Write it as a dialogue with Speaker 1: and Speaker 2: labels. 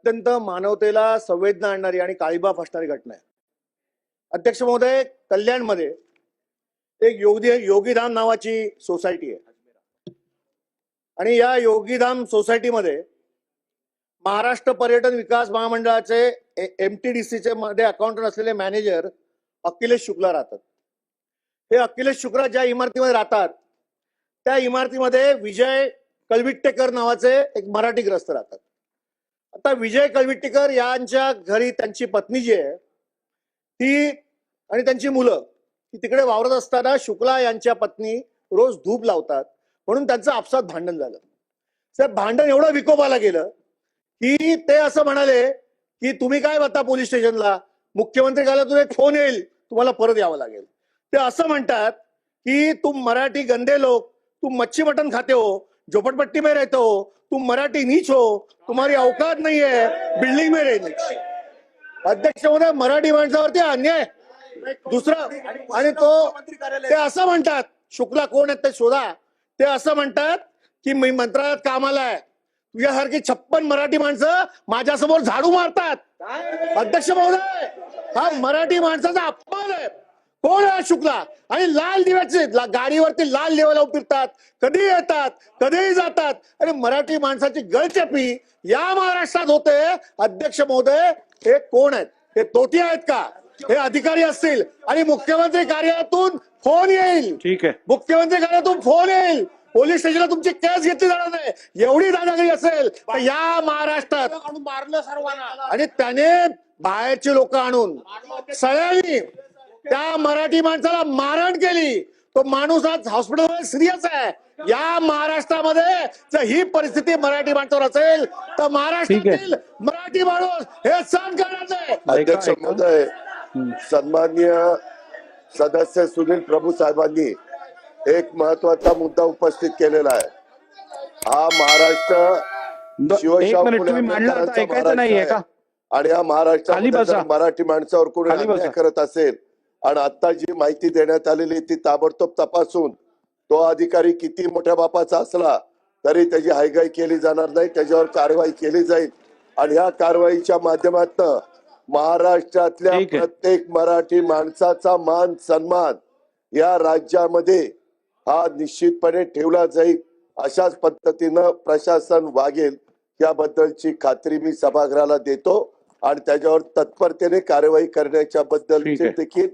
Speaker 1: अत्यंत मानवतेला संवेदना आणणारी आणि काळीबाफ असणारी घटना आहे. अध्यक्ष महोदय कल्याणमध्ये एक योगी योगीधाम नावाची सोसायटी आहे. आणि या योगीधाम सोसायटीमध्ये महाराष्ट्र पर्यटन विकास महामंडळाचे एम टी डी सीचे मध्ये अकाउंटंट असलेले मॅनेजर अखिलेश शुक्ला राहतात. हे अखिलेश शुक्ला ज्या इमारतीमध्ये राहतात त्या इमारतीमध्ये विजय कलविट्टेकर नावाचे एक मराठी ग्रस्त राहतात. आता विजय कळविट्टीकर यांच्या घरी त्यांची पत्नी जी आहे ती आणि त्यांची मुलं ती तिकडे वावरत असताना शुक्ला यांच्या पत्नी रोज धूप लावतात. म्हणून त्यांचं आपसात भांडण झालं. साहेब भांडण एवढं विकोपाला गेलं की ते असं म्हणाले की तुम्ही काय बघता पोलीस स्टेशनला? मुख्यमंत्री कार्यालयातून एक फोन येईल तुम्हाला परत यावं लागेल. ते असं म्हणतात की तुम मराठी गंदे लोक तुम मच्छी मटण खाते हो झोपड़पट्टी में रहते. हो तुम मराठी नीच हो. तुम्हारी अवकात नहीं है बिल्डिंग में रहने अध्यक्ष महोदय मराठी माणसावरती अन्याय. दुसरा आणि तो ते असं म्हणतात शुक्ला कोण आहेत ते शोधा. ते असं म्हणतात की मी मंत्रालयात कामाला आहे. तुझ्यासारखी छप्पन मराठी माणसं माझ्यासमोर झाडू मारतात. अध्यक्ष महोदय हा मराठी माणसाचा अपमान आहे. कोण आहे हा शुक्ला? आणि लाल दिव्याचे ला- गाडीवरती लाल दिवे लावून फिरतात. कधी येतात? कधीही जातात. आणि मराठी माणसाची गळचेपी या महाराष्ट्रात होते. अध्यक्ष महोदय हे कोण आहेत? हे तोटी आहेत का? हे अधिकारी असतील. आणि मुख्यमंत्री कार्यालयातून फोन येईल.
Speaker 2: ठीक आहे.
Speaker 1: मुख्यमंत्री कार्यालयातून फोन येईल. पोलीस स्टेशनला तुमची केस घेतली जाणार नाही. एवढी दादागिरी असेल तर या महाराष्ट्रात
Speaker 3: मारलं सर्वांना.
Speaker 1: आणि त्याने बाहेरची लोक आणून सगळ्यांनी त्या मराठी माणसाला मारहाण केली तो माणूस आज हॉस्पिटलमध्ये सिरियस आहे या महाराष्ट्रामध्ये जर ही परिस्थिती मराठी माणसावर असेल तर महाराष्ट्रातील मराठी माणूस हे सहन करणार नाही
Speaker 4: अध्यक्ष. महोदय सन्मान्य सदस्य सुनील प्रभू साहेबांनी एक महत्त्वाचा मुद्दा उपस्थित केलेला आहे हा महाराष्ट्र शिवशाहू महाराष्ट्र. आणि
Speaker 2: बसा.
Speaker 4: जर मराठी माणसावर कोणी. करत असेल आणि आता जी माहिती देण्यात आलेली ती ताबडतोब तपासून तो अधिकारी किती मोठ्या बापाचा असला तरी त्याची हायगाई केली जाणार नाही त्याच्यावर कारवाई केली जाईल आणि ह्या कारवाईच्या माध्यमातून महाराष्ट्रातल्या. प्रत्येक मराठी माणसाचा मान सन्मान या राज्यामध्ये हा निश्चितपणे ठेवला जाईल अशाच पद्धतीनं प्रशासन वागेल याबद्दलची खात्री मी सभागृहाला देतो आणि त्याच्यावर तत्परतेने कारवाई करण्याच्या बद्दल. देखील